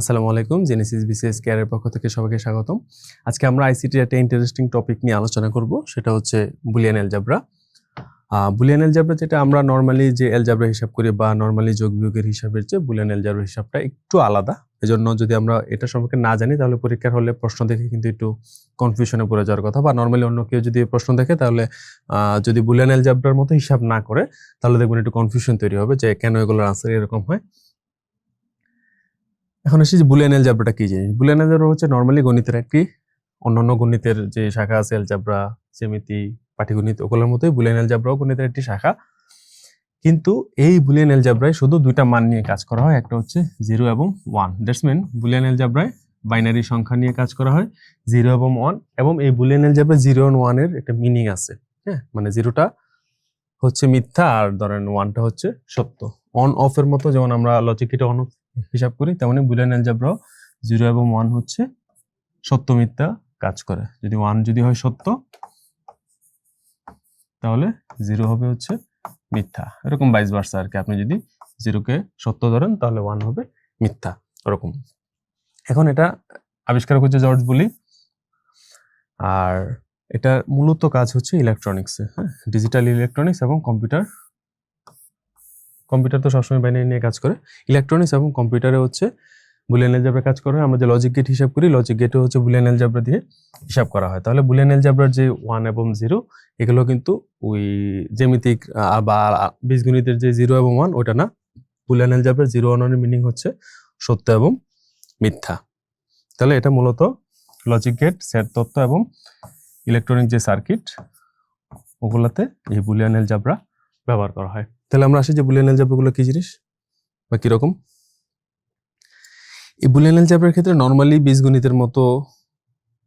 আসসালামু আলাইকুম Genesis BCS কেয়ারের পক্ষ থেকে সবাইকে স্বাগতম। আজকে আমরা আইসিটির একটা ইন্টারেস্টিং টপিক নিয়ে আলোচনা করব, সেটা হচ্ছে বুলিয়ান এলজাবরা বুলিয়ান এলজাবরা যেটা আমরা নর্মালি যে এলজাবরা হিসাব করি বা নর্মালি যোগ বিয়োগের হিসাবের চেয়ে বুলিয়ান এলজাবরা হিসাবটা একটু আলাদা, এজন্য যদি আমরা এটা সম্পর্কে না জানি, তাহলে পরীক্ষার হলে প্রশ্ন দেখে কিন্তু একটু কনফিউশনে পড়ে যাওয়ার কথা, বা নর্মালি অন্য কেউ যদি প্রশ্ন দেখে, তাহলে যদি বুলিয়ান এলজাবরার মতো হিসাব না করে, তাহলে দেখবেন একটু কনফিউশন তৈরি হবে যে কেন এগুলোর আনসার এরকম হয়। এখন আসি যে বুলিয়ান এলজাবরাটা কি জিনিস? বুলিয়ান এলজাবরা হচ্ছে নর্মালি গণিতের একটি অন্যান্য গণিতের যে শাখা আছে এলজাবরা সেমিতি পাটিগণিত, ওগুলোর মতোই বুলিয়ান এলজাবরাও গণিতের একটি শাখা। কিন্তু এই বুলিয়ান এলজাবরায় শুধু দুইটা মান নিয়ে কাজ করা হয়, একটা হচ্ছে জিরো এবং ওয়ান দ্যাটস মিন বুলিয়ান এলজাবরায় বাইনারি সংখ্যা নিয়ে কাজ করা হয় জিরো এবং ওয়ান এবং এই বুলিয়ান এলজাবরায় জিরো এবং ওয়ানের একটা মিনিং আছে। হ্যাঁ মানে জিরোটা হচ্ছে মিথ্যা আর ধরেন ওয়ানটা হচ্ছে সত্য। অন অফ এর মতো, যেমন আমরা লজিক এটা অন হিসাব করি তেমনি বুলিয়ান অ্যালজাবরাও জিরো এবং ওয়ান হচ্ছে সত্য মিথ্যা কাজ করে। যদি ওয়ান যদি হয় সত্য, তাহলে জিরো হবে হচ্ছে মিথ্যা। এরকম বাইশ বার্সা আর কি। আপনি যদি জিরোকে সত্য ধরেন, তাহলে ওয়ান হবে মিথ্যা। ওরকম। এখন এটা আবিষ্কার করছে জর্জ বলি। আর এটা মূলত কাজ হচ্ছে ইলেকট্রনিক্সে হ্যাঁ? ডিজিটাল ইলেকট্রনিক্স এবং কম্পিউটার কম্পিউটার তো সবসময় বাইনারি নিয়ে কাজ করে। ইলেকট্রনিক্স এবং কম্পিউটারে হচ্ছে বুলিয়ান এলজাবরা কাজ করে। আমরা যে লজিক গেট হিসাব করি লজিক গেটে হচ্ছে বুলিয়ান এলজাবরা দিয়ে হিসাব করা হয়। তাহলে বুলিয়ান এলজাবরার যে ওয়ান এবং জিরো এগুলো কিন্তু ওই জ্যামিতিক বা বীজগণিতের যে জিরো এবং ওয়ান ওটা না। বুলিয়ান এলজাবরার জিরো ওয়ানের মিনিং হচ্ছে সত্য এবং মিথ্যা। তাহলে এটা মূলত লজিক গেট সেট তত্ত্ব এবং ইলেকট্রনিক যে সার্কিট ওগুলাতে এই বুলিয়ান এলজাবরা ব্যবহার করা হয়। তাহলে আমরা আসি যে বুলিয়ান এলজাবরাগুলো কী জিনিস? বা কীরকম? এই বুলিয়ান এলজাবরার ক্ষেত্রে নর্মালি বীজগণিতের মতো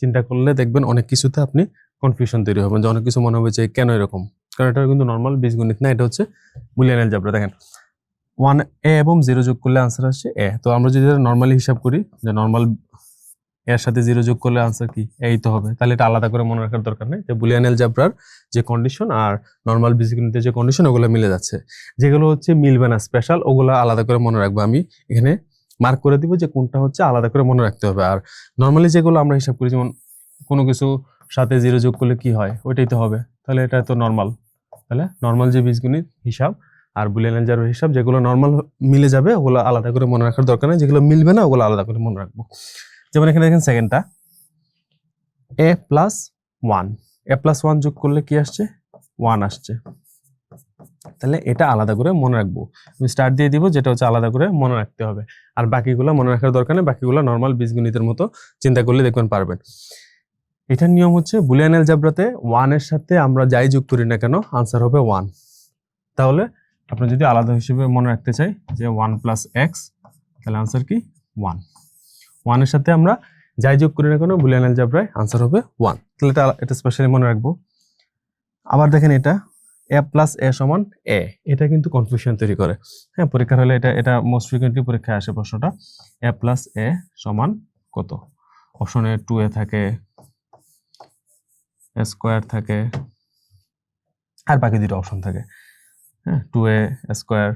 চিন্তা করলে দেখবেন অনেক কিছুতে আপনি কনফিউশন তৈরি হবেন যে অনেক কিছু মনে হবে যে কেন এরকম? কারণ এটা কিন্তু নর্মাল বীজগণিত না, এটা হচ্ছে বুলিয়ান এলজাবরা দেখেন ওয়ান এ এবং জিরো যোগ করলে আনসার আসছে এ তো আমরা যদি নর্মালি হিসাব করি, যে নর্মাল এর সাথে জিরো যোগ করলে আনসার কি? এই তো হবে। তাহলে এটা আলাদা করে মনে রাখার দরকার নেই বুলিয়ান এলজাবরার যে কন্ডিশন আর নর্মাল বীজগণিতের যে কন্ডিশন ওগুলো মিলে যাচ্ছে। যেগুলো হচ্ছে মিলবে না স্পেশাল ওগুলো আলাদা করে মনে রাখব আমি। এখানে মার্ক করে দিব যে কোনটা হচ্ছে আলাদা করে মনে রাখতে হবে। আর নর্মালি যেগুলো আমরা হিসাব করি, যেমন কোনো কিছু সাথে জিরো যোগ করলে কি হয়? ওইটাই তো হবে। তাহলে এটা তো নর্মাল তাহলে নর্মাল যে বীজগণিত হিসাব আর বুলিয়ান এলজাবরার হিসাব, যেগুলো নর্মাল মিলে যাবে, ওগুলো আলাদা করে মনে রাখার দরকার নেই। যেগুলো মিলবে না, ওগুলো আলাদা করে মনে রাখব। যেমন এখানে দেখেন সেকেন্ডটা A plus one A plus one যোগ করলে কি আসছে? ওয়ান আসছে। তাহলে এটা আলাদা করে মনে রাখব। আমি স্টার্ট দিয়ে দিব, যেটা হচ্ছে আলাদা করে মনে রাখতে হবে। আর বাকিগুলো মনে রাখার দরকার নেই, বাকিগুলো নর্মাল বীজগণিতের মতো চিন্তা করলে দেখবেন পারবেন। এটার নিয়ম হচ্ছে বুলিয়ান এলজাবরাতে ওয়ানের সাথে আমরা যাই যোগ করি না কেন আনসার হবে ওয়ান তাহলে আপনি যদি আলাদা হিসেবে মনে রাখতে চাই যে ওয়ান প্লাস এক্স তাহলে আনসার কি? ওয়ান ওয়ানের সাথে আমরা যাই যোগ করি না কেন, বুলিয়ান এলজাবরায় আনসার হবে ওয়ান তাহলে এটা এটা স্পেশালি মনে রাখব। আবার দেখেন এটা এ প্লাস এ সমান এ এটা কিন্তু কনফিউশন তৈরি করে। হ্যাঁ পরীক্ষার হলে এটা এটা মোস্ট ফ্রিকুয়েন্টলি পরীক্ষায় আসে প্রশ্নটা। এ প্লাস এ সমান কত? অপশনে টু এ থাকে স্কোয়ার থাকে, আর বাকি দুটো অপশন থাকে। হ্যাঁ টু এ স্কোয়ার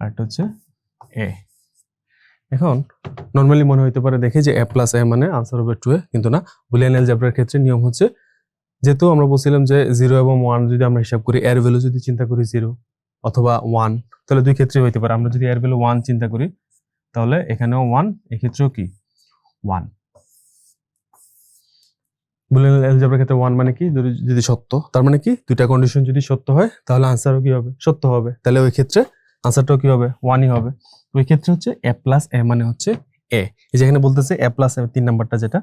আর একটা হচ্ছে এ এখন নর্মালি মনে হইতে পারে দেখে যে এ প্লাস এ মানে আনসার হবে টু এ কিন্তু না, বুলিয়ান এলজাবরার ক্ষেত্রে নিয়ম হচ্ছে যেহেতু আমরা বলছিলাম যে জিরো এবং ওয়ান যদি আমরা হিসাব করি এর ভ্যালু যদি চিন্তা করি জিরো অথবা ওয়ান তাহলে দুই ক্ষেত্রে হইতে পারে। আমরা যদি এর ভ্যালু ওয়ান চিন্তা করি, তাহলে এখানেও ওয়ান এক্ষেত্রেও কি? ওয়ান বুলিয়ান এলজাবরার ক্ষেত্রে ওয়ান মানে কি? যদি সত্য, তার মানে কি? দুইটা কন্ডিশন যদি সত্য হয়, তাহলে আনসারও কি হবে? সত্য হবে। তাহলে ওই ক্ষেত্রে আনসারটাও কি হবে ওয়ানই হবে। ওই ক্ষেত্রে হচ্ছে এ প্লাস এ মানে হচ্ছে এ এই যেখানে বলতেছে এ প্লাস এ তিন নাম্বারটা যেটা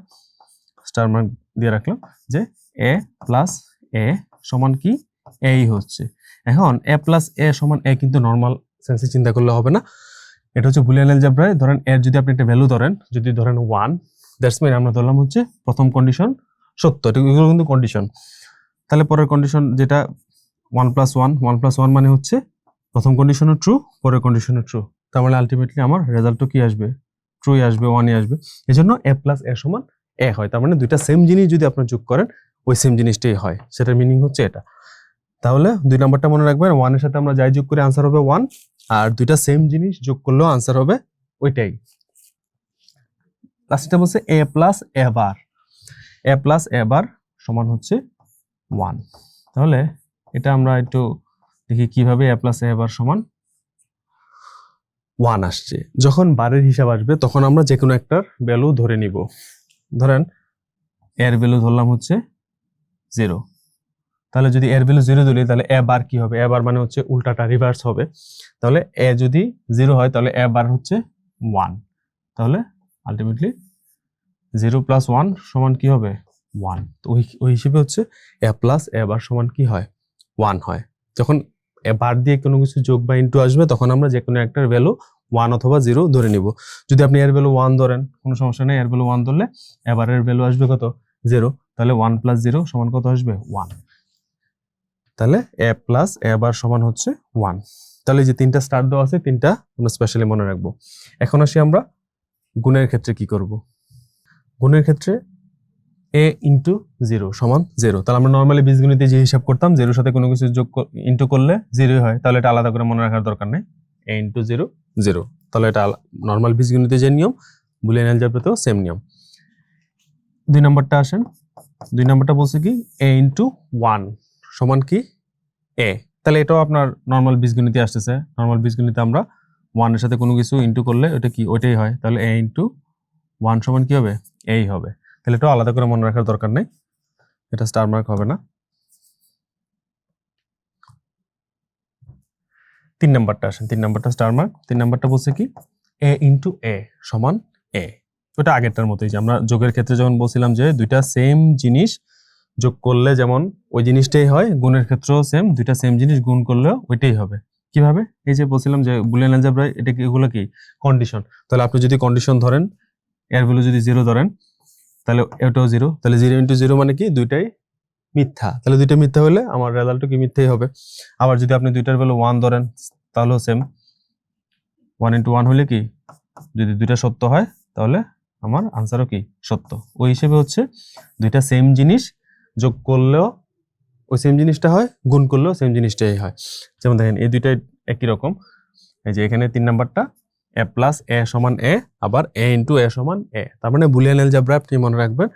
স্টার মার্ক দিয়ে রাখলাম যে এ প্লাস এ সমান কি? এই হচ্ছে। এখন এ প্লাস এ সমান এ কিন্তু নর্মাল সেন্সে চিন্তা করলে হবে না। এটা হচ্ছে বুলিয়ান এলজাবরায় ধরেন এর যদি আপনি একটা ভ্যালু ধরেন, যদি ধরেন ওয়ান দ্যাটস মিন আমরা ধরলাম হচ্ছে প্রথম কন্ডিশন সত্য এটা এগুলো কিন্তু কন্ডিশন তাহলে পরের কন্ডিশন যেটা one plus one one plus one মানে হচ্ছে প্রথম কন্ডিশনও ট্রু পরের কন্ডিশনও ট্রু তার মানে আলটিমেটলি আমার রেজাল্টও কি আসবে? ট্রুই আসবে ওয়ানই আসবে। এই জন্য এ প্লাস এ সমান এ হয়। তার মানে দুইটা সেম জিনিস যদি আপনার যোগ করেন, ওই সেম জিনিসটাই হয়। সেটার মিনিং হচ্ছে এটা। তাহলে দুই নাম্বারটা মনে রাখবেন ওয়ানের সাথে আমরা যাই যোগ করে আনসার হবে ওয়ান আর দুইটা সেম জিনিস যোগ করলেও আনসার হবে ওইটাই। লাস্টটা বলছে এ plus A bar A plus এ বার সমান হচ্ছে ওয়ান তাহলে এটা আমরা একটু দেখি কীভাবে এ প্লাস এ বার সমান? ওয়ান আসছে। যখন বারের হিসাব আসবে, তখন আমরা যে কোনো একটার ভ্যালু ধরে নিব। ধরেন এর ভ্যালু ধরলাম হচ্ছে জিরো তাহলে যদি এর ভ্যালু জিরো ধরি, তাহলে এ বার কি হবে? এ বার মানে হচ্ছে উল্টাটা রিভার্স হবে। তাহলে এ যদি জিরো হয়, তাহলে এ বার হচ্ছে ওয়ান তাহলে আলটিমেটলি জিরো প্লাস ওয়ান সমান কি হবে? ওয়ান তো ওই ওই হিসেবে হচ্ছে এ প্লাস এ বার সমান কি হয়? ওয়ান হয়। যখন বার দিয়ে কোনো কিছু যোগ বা ইন্টু আসবে, তখন আমরা যে কোনো একটার ভ্যালু ওয়ান অথবা জিরো ধরে নিব। যদি আপনি এর ভ্যালু ওয়ান ধরেন, কোনো সমস্যা নেই, এর ভ্যালু ওয়ান ধরলে এবারের ভ্যালু আসবে কত? জিরো তাহলে ওয়ান প্লাস জিরো সমান কত আসবে? ওয়ান তাহলে এ প্লাস এ বার সমান হচ্ছে ওয়ান তাহলে যে তিনটা স্টার দেওয়া আছে, তিনটা আমরা স্পেশালি মনে রাখব। এখন আসি আমরা গুণের ক্ষেত্রে কি করব? গুণের ক্ষেত্রে এ ইন্টু জিরো সমান জিরো তাহলে আমরা নর্মালি বীজগণিতে যে হিসাব করতাম জিরোর সাথে কোনো কিছু যোগ ইন্টু করলে জিরোই হয়। তাহলে এটা আলাদা করে মনে রাখার দরকার নেই। এ ইন্টু জিরো জিরো তাহলে এটা নর্মাল বীজগণিতে যে নিয়ম, বুলিয়ান অ্যালজাব্রাতেও সেম নিয়ম। দুই নম্বরটা আসেন। দুই নম্বরটা বলছে কি এ ইন্টু ওয়ান সমান কি? এ তাহলে এটাও আপনার নর্মাল বীজগণিতে আসতেছে। নর্মাল বীজগণিতে আমরা ওয়ানের সাথে কোনো কিছু ইন্টু করলে ওটা কি, ওইটাই হয়। তাহলে এ ইন্টু ওয়ান সমান কি হবে? এই হবে। তাহলে এটাও আলাদা করে মনে রাখার দরকার নেই। এটা স্টার মার্ক হবে না। তিন নাম্বারটা আসেন, তিন নাম্বারটা স্টার মার্ক তিন নাম্বারটা বলছে কি? এ ইন্টু এ সমান এ ওটা আগেরটার মতোই যে আমরা যোগের ক্ষেত্রে যখন বলছিলাম যে দুইটা সেম জিনিস যোগ করলে যেমন ওই জিনিসটাই হয়, গুণের ক্ষেত্রেও সেম দুইটা সেম জিনিস গুণ করলেও ওইটাই হবে। কীভাবে? এই যে বলছিলাম যে বুলিয়ান অ্যালজাবরায়, এটা কি, এগুলো কি? কন্ডিশন তাহলে আপনি যদি কন্ডিশন ধরেন এর ভ্যালু যদি জিরো ধরেন তাহলে এটাও জিরো তাহলে জিরো ইন্টু জিরো মানে কি? দুইটাই মিথ্যা। তাহলে দুইটা মিথ্যা হলে আমার রেজাল্টও কি মিথ্যাই হবে। আবার যদি আপনি দুইটার ভ্যালু ওয়ান ধরেন, তাহলেও সেম ওয়ান ইন্টু ওয়ান হলে কি? যদি দুইটা সত্য হয়, তাহলে আমার আনসারও কি? সত্য। ওই হিসেবে হচ্ছে দুইটা সেম জিনিস যোগ করলেও ওই সেম জিনিসটা হয়, গুণ করলেও সেম জিনিসটাই হয়। যেমন দেখেন, এই দুইটাই একই রকম। এই যে এখানে তিন নাম্বারটা এ প্লাস এ সমান এ আবার এ ইন্টু এ সমান এ তার মানে বুলিয়ান এলজাব্রা আপনি মনে রাখবেন,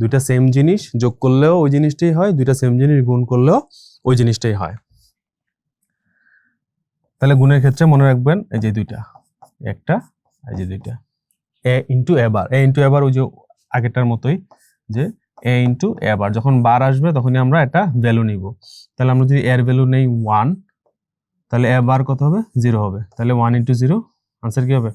দুইটা সেম জিনিস যোগ করলেও ওই জিনিসটাই হয়, দুইটা সেম জিনিস গুণ করলেও ওই জিনিসটাই হয়। তাহলে গুণের ক্ষেত্রে মনে রাখবেন, এই যে দুইটা, একটা, এই যে দুইটা। এ ইন্টু এ বার এ ইন্টু এ বার ওই যে আগেরটার মতোই, যে এ ইন্টু এ বার যখন বার আসবে তখনই আমরা একটা ভ্যালু নিব। তাহলে আমরা যদি এর ভ্যালু নেই ওয়ান তাহলে এ বার কত হবে? জিরো হবে। তাহলে ওয়ান ইন্টু জিরো আনসার কি হবে?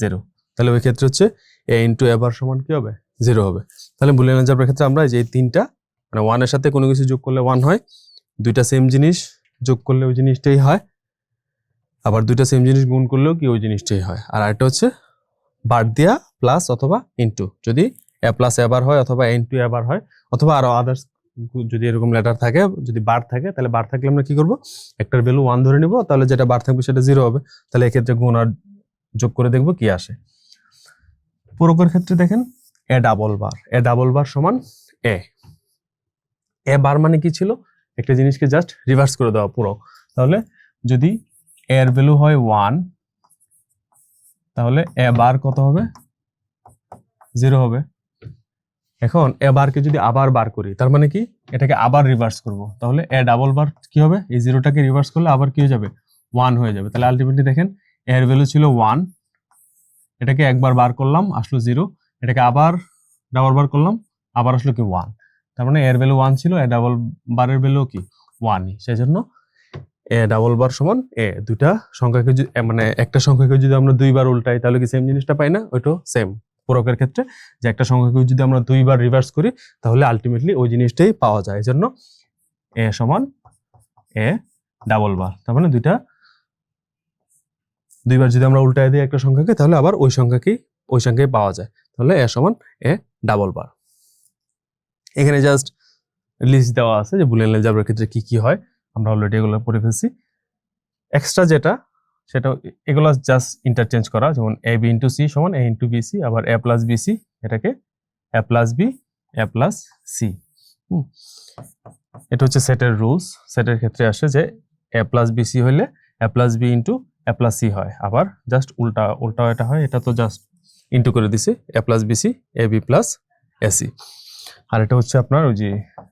জিরো তাহলে ওই ক্ষেত্রে হচ্ছে এ ইন্টু এ বার সমান কি হবে? জিরো হবে। তাহলে বুলিয়ান অ্যালজাবরার ক্ষেত্রে আমরা যে তিনটা মানে ওয়ানের সাথে কোনো কিছু যোগ করলে ওয়ান হয়, দুইটা সেম জিনিস যোগ করলে ওই জিনিসটাই হয়, আবার দুইটা সেম জিনিস গুণ করলেও কি ওই জিনিসটাই হয়। আর আরেকটা হচ্ছে বার দিয়া প্লাস অথবা ইন্টু যদি এ প্লাস এ বার হয় অথবা ইন্টু এ বার হয়, অথবা আরও আদার্স যদি এরকম লেটার থাকে, যদি বার থাকে, তাহলে বার থাকলে আমরা কি করব? একটার ভ্যালু ওয়ান ধরে নিব, তাহলে যেটা বার থাকবে সেটা জিরো হবে। তাহলে এক্ষেত্রে গুণ আর যোগ করে দেখব কি আসে। পুরকের ক্ষেত্রে দেখেন এ ডাবল বার এ ডাবল বার সমান এ এ বার মানে কি ছিল? একটা জিনিসকে জাস্ট রিভার্স করে দেওয়া পুরো তাহলে যদি এর ভ্যালু হয় ওয়ান তাহলে এ বার কত হবে? জিরো হবে। এখন এ বারকে যদি আবার বার করি, তার মানে কি? এটাকে আবার রিভার্স করব। তাহলে এ ডাবল বার কি হবে? এই জিরোটাকে রিভার্স করলে আবার কি হয়ে যাবে? ওয়ান হয়ে যাবে। তাহলে আলটিমেটলি দেখেন এর ভ্যালু ছিল ওয়ান এটাকে একবার বার করলাম, আসলো জিরো এটাকে আবার ডাবল বার করলাম, আবার আসলো কি ওয়ান তার মানে এর ভ্যালু ওয়ান ছিল, এ ডাবল বারের ভ্যালু কি? ওয়ানই সেই জন্য এ ডাবল বার সমান এ, দুইটা সংখ্যাকে মানে একটা সংখ্যাকে যদি আমরা দুইবার উল্টাই, তাহলে কি সেম জিনিসটা পাই না? ওইটাও সেম পূরকের ক্ষেত্রে যে একটা সংখ্যাকে যদি আমরা দুইবার রিভার্স করি, তাহলে আলটিমেটলি ওই জিনিসটাই পাওয়া যায়। এই জন্য এ সমান এ ডাবল বার। তার মানে দুইটা দুইবার যদি আমরা উল্টায় দিই একটা সংখ্যাকে, তাহলে আবার ওই সংখ্যাকেই, ওই সংখ্যায় পাওয়া যায়। তাহলে এ সমান এ ডাবল বার এখানে জাস্ট লিস্ট দেওয়া আছে যে বুলিয়ান এলজাবরার ক্ষেত্রে কি কি হয়। আমরা অলরেডি এগুলো পড়ে ফেলছি। এক্সট্রা যেটা, সেটা এগুলো জাস্ট ইন্টারচেঞ্জ করা, যেমন এ বি ইন্টু সি সমান এ ইন্টু বি সি আবার এ প্লাস বি সি এটাকে A plus B A plus C এটা হচ্ছে সেটের রুলস সেটের ক্ষেত্রে আসে যে এ প্লাস বি সি হলে A plus B into A plus C হয়। আবার জাস্ট উল্টা উল্টা এটা হয়, এটা তো জাস্ট ইন্টু করে দিছি। A plus BC A B plus AC আর এটা হচ্ছে আপনার ওই যে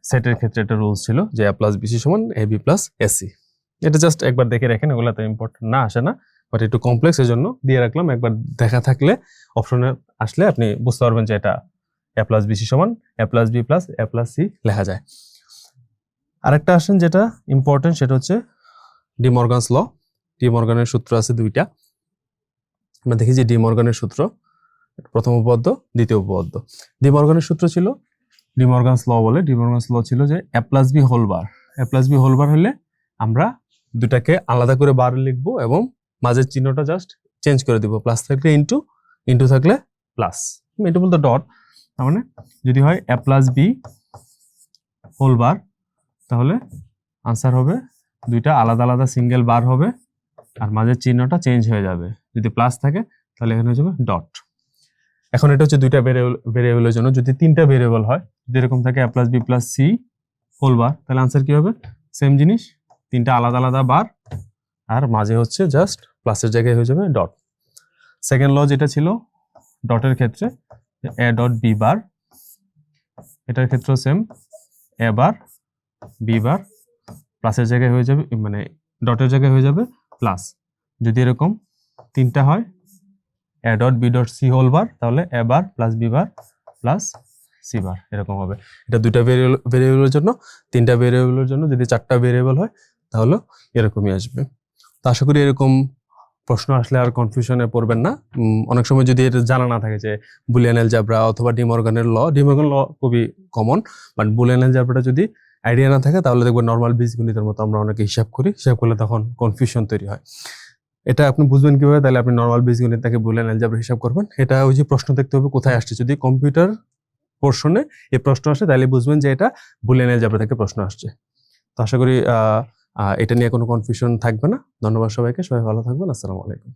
সেটের ক্ষেত্রে একটা রুলস ছিল যে এ প্লাস বিসি সমান এ বি প্লাস এসি এটা জাস্ট একবার দেখে রাখেন এগুলো তো ইম্পর্টেন্ট না, আসে না। বাট একটু কমপ্লেক্স এর জন্য দিয়ে রাখলাম। একবার দেখা থাকলে অপশনে আসলে আপনি বুঝতে পারবেন যে এটা এ প্লাস বিসি সমান A plus B plus A plus C লেখা যায়। আরেকটা আসেন যেটা ইম্পর্টেন্ট সেটা হচ্ছে ডিমর্গানস ল ডিমর্গানের সূত্র আছে দুইটা। আমরা দেখি যে ডিমর্গানের সূত্র, প্রথম উপপাদ্য, দ্বিতীয় উপপাদ্য। ডিমর্গানের সূত্র ছিল ডিমর্গানস ল বলে ডিমর্গানস ল ছিল যে A plus B whole bar A plus B whole bar হলে আমরা দুটাকে আলাদা করে বার লিখব এবং মাঝের চিহ্নটা জাস্ট চেঞ্জ করে দিব। প্লাস থাকলে ইন্টু ইন্টু থাকলে প্লাস ইন্টু বলতে ডট তার মানে যদি হয় A plus B whole bar তাহলে আনসার হবে দুইটা আলাদা আলাদা সিঙ্গেল বার হবে। আর মাঝের চিহ্নটা চেঞ্জ হয়ে যাবে। যদি প্লাস থাকে, তাহলে এখানে হয়ে যাবে ডট এখন এটা হচ্ছে দুইটা ভেরিয়েবল ভেরিয়েবলের জন্য। যদি তিনটা ভেরিয়েবল হয়, যদি এরকম থাকে A plus B plus C whole bar তাহলে আনসার কি হবে? সেম জিনিস, তিনটা আলাদা আলাদা বার আর মাঝে হচ্ছে জাস্ট প্লাসের জায়গায় হয়ে যাবে ডট সেকেন্ড ল যেটা ছিল ডটের ক্ষেত্রে এ ডট বি বার এটার ক্ষেত্রেও সেম এ বার বি বার প্লাসের জায়গায় হয়ে যাবে মানে ডটের জায়গায় হয়ে যাবে প্লাস যদি এরকম তিনটা হয় A dot B dot C whole bar তাহলে A bar plus B bar plus C bar এরকম হবে। এটা দুইটা ভেরিয়েবল ভেরিয়েবলের জন্য, তিনটা ভেরিয়েবলের জন্য যদি চারটা ভেরিয়েবল হয়, তাহলে এরকমই আসবে। তো আশা করি এরকম প্রশ্ন আসলে আর কনফিউশনে পড়বেন না। অনেক সময় যদি এটা জানা না থাকে যে বুলিয়ান জাবরা অথবা ডিমর্গানের ল ডিমর্গান ল খুবই কমন বাট বুলিয়ান জাবরাটা যদি আইডিয়া না থাকে, তাহলে দেখবেন নর্মাল বীজগণিতের মতো আমরা অনেকে হিসাব করি, হিসাব করলে তখন কনফিউশন তৈরি হয়। এটা আপনি বুঝবেন কীভাবে? তাহলে আপনি নর্মাল বীজগণিত তাকে বুলিয়ান অ্যালজাবরা হিসাব করবেন। এটা ওই যে প্রশ্ন দেখতে হবে, কোথায় আসছে? যদি কম্পিউটার পোর্শনে এই প্রশ্ন আসে, তাহলে বুঝবেন যে এটা বুলিয়ান অ্যালজাবরা থেকে প্রশ্ন আসছে। তো আশা করি এটা নিয়ে কোনো কনফিউশন থাকবে না। ধন্যবাদ সবাইকে, সবাই ভালো থাকবেন। আসসালামু আলাইকুম।